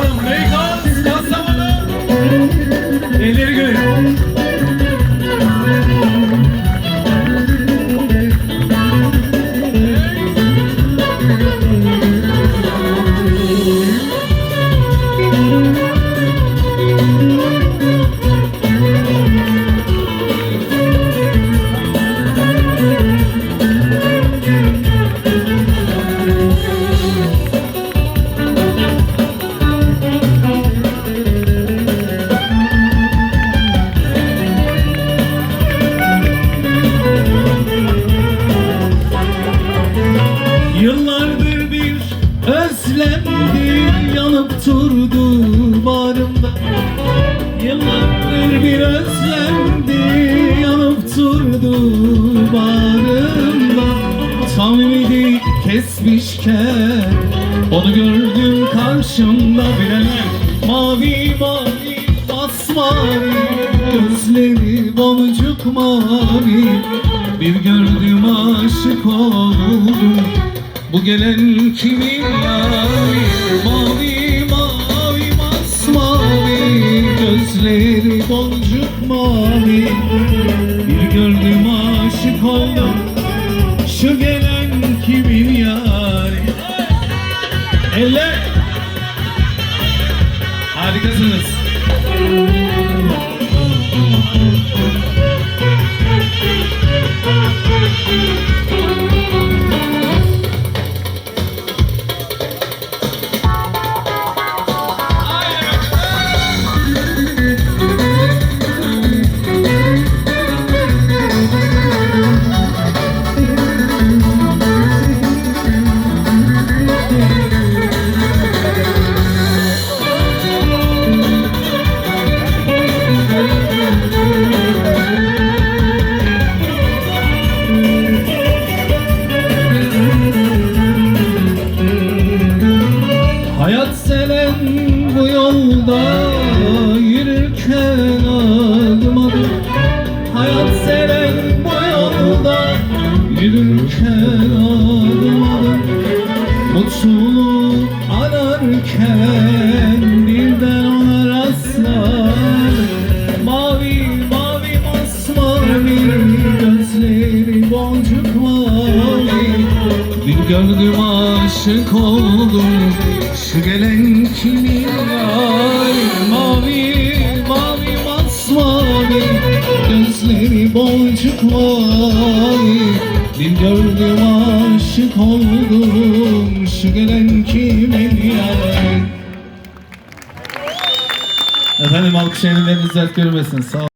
Kastamonu, Meygaz, Kastamonu. Oturdu bağrımda. Yıllardır bir özlemdi yanıp durdu bağrımda. Tam ümidi kesmişken onu gördüm karşımda bilemem Mavi mavi masmavi gözleri boncuk mavi. Bir gördüm aşık oldum bu gelen kimin yari Mavi mavi masmavi Gözleri boncuk mavi. Bir gördüm aşık oldum Şu gelen kimin yari Eller! Harikasınız yürürken adım adım Mutluluğu ararken birden ona rastlar. Mavi mavi masmavi gözleri boncuk mavi bir gördüm aşık oldum Şu gelen kimin var? Mavi mavi masmavi Gözleri boncuk mavi Bir gördüm aşık oldum Şu gelen kimin yar Efendim alkış elinleriniz dert görmesin. Sağ